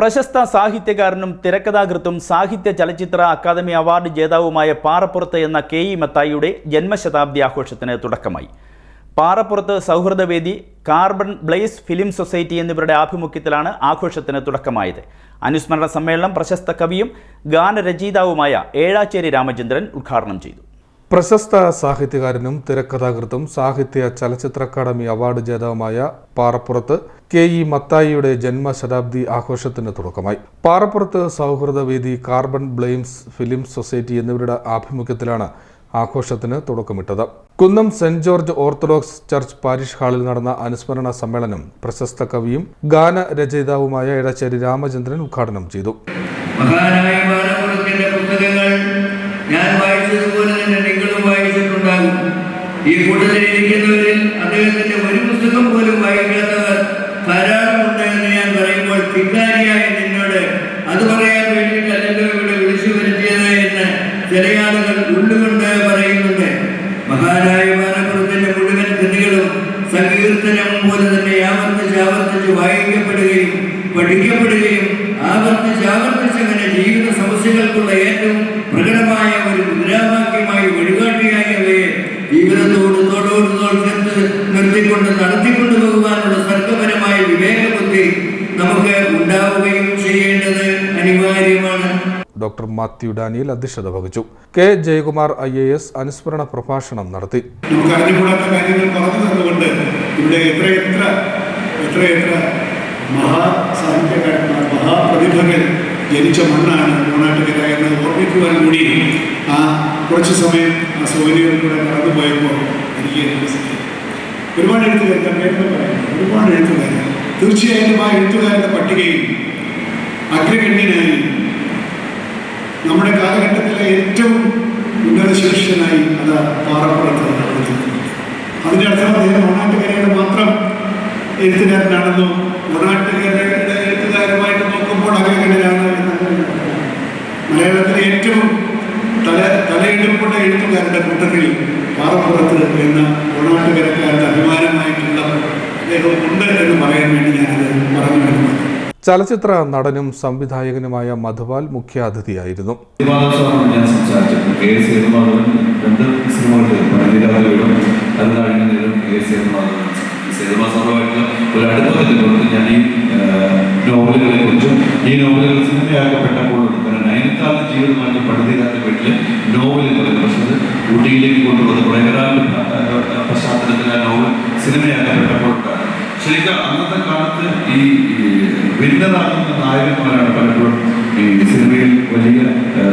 പ്രശസ്ത സാഹിത്യകാരനും തിരക്കഥാകൃത്തും സാഹിത്യ ചലച്ചിത്ര അക്കാദമി അവാർഡ് ജേതാവുമായ പാറപ്പുറത്ത് എന്ന കെ ഇ മത്തായിയുടെ ജന്മശതാബ്ദി ആഘോഷത്തിന് തുടക്കമായി. പാറപ്പുറത്ത് സൗഹൃദവേദി കാർബൺ ബ്ലേസ് ഫിലിം സൊസൈറ്റി എന്നിവരുടെ ആഭിമുഖ്യത്തിലാണ് ആഘോഷത്തിന് തുടക്കമായത്. അനുസ്മരണ സമ്മേളനം പ്രശസ്ത കവിയും ഗാനരചയിതാവുമായ ഏഴാച്ചേരി രാമചന്ദ്രൻ ഉദ്ഘാടനം ചെയ്തു. പ്രശസ്ത സാഹിത്യകാരനും തിരക്കഥാകൃത്തും സാഹിത്യ ചലച്ചിത്ര അക്കാദമി അവാർഡ് ജേതാവുമായ പാറപ്പുറത്ത് കെ ഇ മത്തായിയുടെ ജന്മശതാബ്ദി ആഘോഷത്തിന് തുടക്കമായി. പാറപ്പുറത്ത് സൗഹൃദവേദി കാർബൺ ബ്ലെയിംസ് ഫിലിം സൊസൈറ്റി എന്നിവരുടെ ആഭിമുഖ്യത്തിലാണ് ആഘോഷത്തിന് തുടക്കമിട്ടത്. Kunnam saint George orthodox church parish ഹാളിൽ നടന്ന അനുസ്മരണ സമ്മേളനം പ്രശസ്ത കവിയും ഗാനരചയിതാവുമായ ഇടച്ചേരി രാമചന്ദ്രൻ ഉദ്ഘാടനം ചെയ്തു. മഹാനായ പുസ്തകങ്ങൾ ഞാൻ ഈ കൂട്ടത്തിൽ ഇരിക്കുന്നവരിൽ അദ്ദേഹത്തിന്റെ ഒരു പുസ്തകം പോലും വായിക്കാത്തവർ ധാരാളമുണ്ട് എന്ന് ഞാൻ പറയുമ്പോൾ ധിക്കാരിയായ നിന്നോട് അത് പറയാൻ വേണ്ടിയിട്ടല്ലല്ലോ ഇവിടെ വിളിച്ചു വരുത്തിയത് എന്ന് ചില ആളുകൾ ഉള്ളുകൊണ്ട് പറയുന്നുണ്ട്. മഹാനായ ബാലപുരത്തിന്റെ മുഴുവൻ കൃതികളും സങ്കീർത്തനം പോലെ തന്നെ ആവർത്തിച്ച് ആവർത്തിച്ച് വായിക്കപ്പെടുകയും പഠിക്കപ്പെടുകയും ആവർത്തിച്ച് ആവർത്തിച്ച് അങ്ങനെ ജീവിത ഡോക്ടർ മാത്യു ഡാനിയൽ അധ്യക്ഷത വഹിച്ചു. K Jayakumar I A S അനുസ്മരണ പ്രഭാഷണം നടത്തി. ഇവിടെ എത്രയെത്ര എത്രയെത്ര മഹാസാഹിത്യകാരന്മാർ മഹാപ്രതിഭകൾ ജനിച്ച മണ്ണാണ് മൂന്നാട്ടുകര എന്ന് ഓർമ്മിക്കുവാൻ കൂടി ആ കുറച്ച് സമയം ആ സൗകര്യങ്ങളിലൂടെ കടന്നുപോയപ്പോൾ എനിക്ക് മനസ്സിലായി. ഒരുപാട് പറയുന്നു ഒരുപാട് എഴുത്തുകാർ തീർച്ചയായിട്ടും ആ എഴുത്തുകാരുടെ പട്ടികയിൽ അഗ്രഗണ്യനായി നമ്മുടെ കാലഘട്ടത്തിലെ ഏറ്റവും ഉന്നത ശിഷ്യനായി അത് പാറപ്പുറത്ത് അതിന്റെ അർത്ഥം അദ്ദേഹം മണ്ണാട്ടുകരയുടെ മാത്രം എഴുത്തുകാരനാണെന്നോ മണ്ണാട്ടുകരയുടെ എഴുത്തുകാരുമായിട്ട് നോക്കുമ്പോൾ എന്നല്ല മലയാളത്തിലെ ഏറ്റവും തല തലയെടുപ്പുള്ള എഴുത്തുകാരുടെ കൂട്ടത്തിൽ പാറപ്പുറത്ത് എന്ന മണ്ണാട്ടുകരക്കാരുടെ അഭിമാനമായിട്ടുള്ള അദ്ദേഹം ഉണ്ട് എന്ന് പറയാൻ ചലച്ചിത്ര നടനും സംവിധായകനുമായ മധുപാൽ മുഖ്യാതിഥിയായിരുന്നു. ഈ നോവലുകൾ വീട്ടിൽ നോവൽ ഊട്ടിയിലേക്ക് കൊണ്ടുവന്നത് പ്രേമരാവിന്റെ പശ്ചാത്തലത്തിൽ ആ നോവൽ സിനിമയാക്കപ്പെട്ടപ്പോൾ ശരിക്കും അന്നത്തെ കാലത്ത് ഈ വിന്നതാകുന്ന നായകന്മാരാണ് പലപ്പോഴും ഈ സിനിമയിൽ വലിയ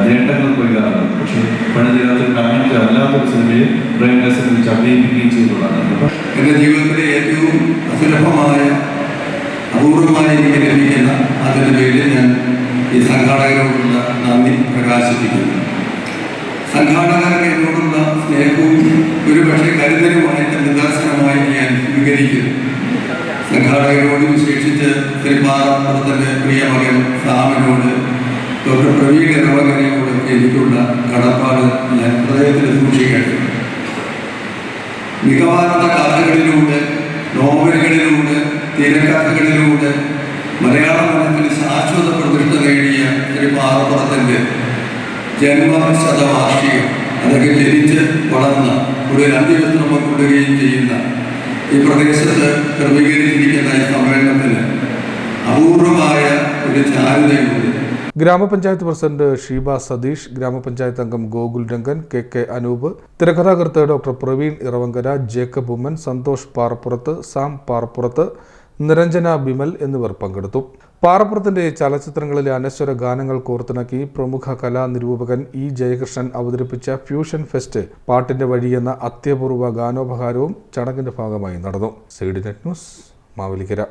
നേട്ടങ്ങൾ കൊയ്യാറുള്ളത്. പക്ഷേ പണിതിരാത്തൊരു അങ്ങനത്തെ അല്ലാത്തൊരു സിനിമയെ പ്രേംദാസിനെ വെച്ച് അഭിനയിപ്പിക്കുകയും ചെയ്തുള്ളതാണ് എന്റെ ജീവിതത്തിലെ ഏറ്റവും അസുലഭമായ അപൂർവമായ എനിക്ക് ലഭിക്കുന്ന അതിന്റെ പേരിൽ ഞാൻ ഈ സംഘാടകരോടുള്ള നന്ദി പ്രകാശിപ്പിക്കുന്നു. സംഘാടകർക്ക് എന്നോടുള്ള സ്നേഹവും ഒരുപക്ഷെ കരുതലുമായിട്ട് നിദർശനമായി ഞാൻ സ്വീകരിക്കുന്നു സംഘാടകരോട് വിശേഷിച്ച് തിരുപ്പാറപ്പുറത്തിന്റെ പ്രിയ മകൻ സാമിനോട് ഡോക്ടർ പ്രവീൺ ഇറവകരയോട് എനിക്കുള്ള കടപ്പാട് ഞാൻ ഹൃദയത്തിൽ സൂക്ഷിക്കട്ടെ. മികവാർന്ന കഥകളിലൂടെ നോവലുകളിലൂടെ തിരക്കഥകളിലൂടെ മലയാള മനസ്സിൽ ശാശ്വത പ്രതിഷ്ഠ നേടിയ ശ്രീ പാറപ്പുറത്തിന്റെ ജന്മശതവാർഷികം അതൊക്കെ ജനിച്ച് വളർന്ന ഒരു അന്ത്യവിശ്രമം കൊള്ളുകയും ചെയ്യുന്ന ഈ പ്രദേശത്ത് ക്രമീകരിച്ചിരിക്കുന്ന ഈ സമ്മേളനത്തിന് അപൂർവമായ ഒരു ചാരുതയുണ്ട്. ഗ്രാമപഞ്ചായത്ത് പ്രസിഡന്റ് ഷീബ സതീഷ് ഗ്രാമപഞ്ചായത്ത് അംഗം ഗോകുൽ രംഗൻ കെ കെ അനൂപ് തിരക്കഥാകൃത്ത് ഡോക്ടർ പ്രവീൺ ഇറവങ്കര ജേക്കബ് ഉമ്മൻ സന്തോഷ് പാറപ്പുറത്ത് സാം പാറപ്പുറത്ത് നിരഞ്ജന ബിമൽ എന്നിവർ പങ്കെടുത്തു. പാറപ്പുറത്തിന്റെ ചലച്ചിത്രങ്ങളിലെ അനശ്വര ഗാനങ്ങൾ കോർത്തിണക്കി പ്രമുഖ കലാ നിരൂപകൻ ഇ ജയകൃഷ്ണൻ അവതരിപ്പിച്ച ഫ്യൂഷൻ ഫെസ്റ്റ് പാട്ടിന്റെ വഴി എന്ന അത്യപൂർവ ഗാനോപഹാരവും ചടങ്ങിന്റെ ഭാഗമായി നടന്നു. Side net news Mavelikkara.